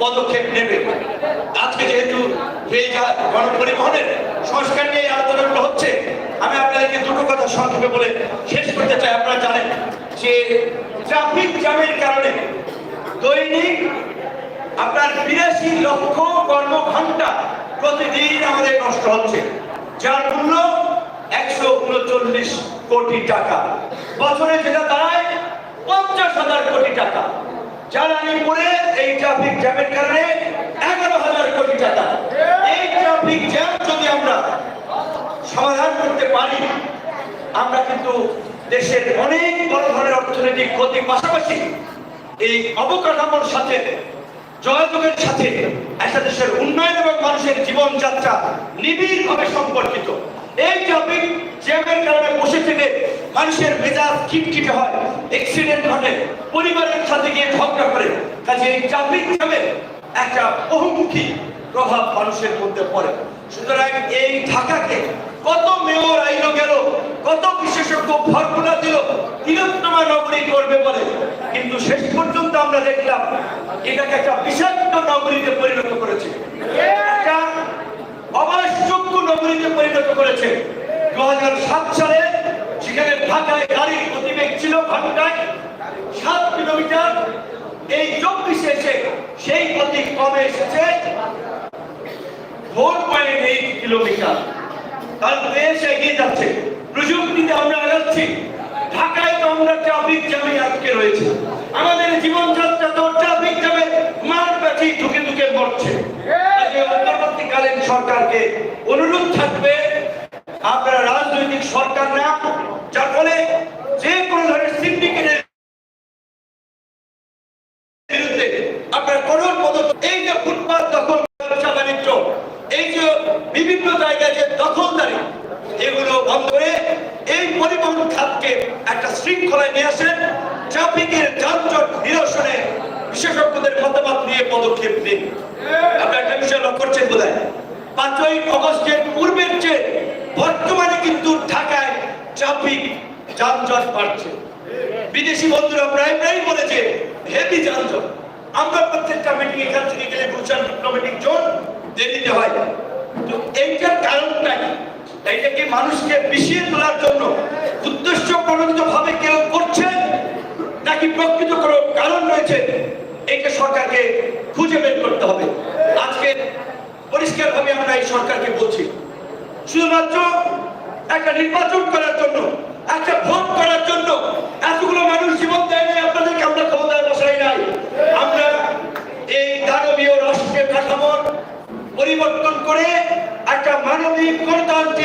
পদক্ষেপ নেবে। আজকে যেহেতু গণপরিবহনের সংস্কার নিয়ে আলোচনাগুলো হচ্ছে, আমি আপনাদেরকে দুটো কথা সংক্ষেপে বলে শেষ করতে চাই। আপনারা জানেন যে ট্রাফিক জ্যামের কারণে দৈনিক আপনার বিরাশি লক্ষ কর্মঘন্টা প্রতিদিন আমাদের নষ্ট হচ্ছে, যার মূল্য একশো উনচল্লিশ কোটি টাকা। বছরে যেটা দাঁড়ায় পঞ্চাশ হাজার কোটি টাকা। জ্বালানি পড়ে এই ট্রাফিক জ্যামের কারণে এগারো হাজার কোটি টাকা। এই ট্রাফিক জ্যাম যদি আমরা সমাধান করতে পারি, আমরা কিন্তু দেশের অনেক বড় ধরনের অর্থনৈতিক ক্ষতির পাশাপাশি এই অবকাঠামোর সাথে, যোগাযোগের সাথে, একটা দেশের উন্নয়ন এবং মানুষের জীবনযাত্রা নিবিড়ভাবে সম্পর্কিত। এই টপিক জ্যামের কারণে বসে থেকে মানুষের মেজাজ খিটখিটে হয় অ্যাক্সিডেন্ট ঘটে, পরিবারের সাথে গিয়ে ঝগড়া করে কাজে এই ট্রাফিক জ্যামের একটা বহুমুখী প্রভাব মানুষের মধ্যে পড়ে। সুতরাং এই ঢাকাকে কত মেয়র আইলো গেল, কত বিশেষজ্ঞ ফর্মুলা দিল, তিলোত্তমা নগরী করবে বলে। কিন্তু শেষ পর্যন্ত আমরা দেখলাম, এটাকে একটা বিষাক্ত নগরীতে পরিণত করেছে। একটা অবাসযোগ্য নগরীতে পরিণত করেছে। দু হাজার সাত সালে সেখানে ঢাকায় গাড়ির গতিবেগ ছিল ঘন্টায় সাত কিলোমিটার, এই চব্বিশে এসে সেই গতি কমে এসেছে ফোর পয়েন্ট এইট কিলোমিটার। কারণ দেশ এগিয়ে যাচ্ছে। প্রযুক্তিতে আমরা আগাচ্ছি ঢাকায় তো আমরা ট্রাফিক জ্যামে আটকে রয়েছে। আমাদের জীবনযাত্রা তো ট্রাফিক জ্যামে মার পেছি ঢুকে ঢুকে মরছে। অন্তর্বর্তীকালীন সরকারকে অনুরোধ থাকবে আপনারা রাজনৈতিক সরকার না যার ফলে যে কোনো ধরনের সিন্ডিকেটের বিরুদ্ধে আপনার কঠোর পদক্ষেপ, এই যে ফুটপাত দখল ব্যবসা বাণিজ্য, এই যে বিভিন্ন জায়গায় যে দখলদারি, এগুলো বন্ধ করে এই পরিবহন খাতকে একটা শৃঙ্খলায় নিয়ে আসেন ট্রাফিকের যানজট নিরসনে বিশেষজ্ঞদের মতামত নিয়ে পদক্ষেপ নিন। আপনার একটা বিষয় লক্ষ্য করছেন বোধ পাঁচই অগস্টের পূর্বের চেয়ে বর্তমানে কিন্তু ঢাকায় ট্রাফিক, যানজট বাড়ছে। বিদেশি বন্ধুরা প্রায় প্রায় বলেছে হেভি যানজট। আমরা প্রত্যেকটা মিটিং এখান থেকে গেলে গুলশান ডিপ্লোমেটিক জোন দেরিতে হয়। তো এইটার কারণটা কি? এইটা কি মানুষকে বিষিয়ে তোলার জন্য উদ্দেশ্য প্রণোদিত ভাবে কেউ করছে? নাকি প্রকৃত কোনো কারণ রয়েছে? এইটা সরকারকে খুঁজে বের করতে হবে। আজকে পরিষ্কারভাবে আমরা এই সরকারকে বলছি, শুধুমাত্র একটা নির্বাচন করার জন্য একটা ভোট করার জন্য এতগুলো মানুষ জীবন দেয় নাই আপনাদেরকে আমরা ক্ষমতায় বসাই নাই আমরা এই দানবীয় রাষ্ট্রের কাঠামোর পরিবর্তন করে একটা মানবিক গণতান্ত্রিক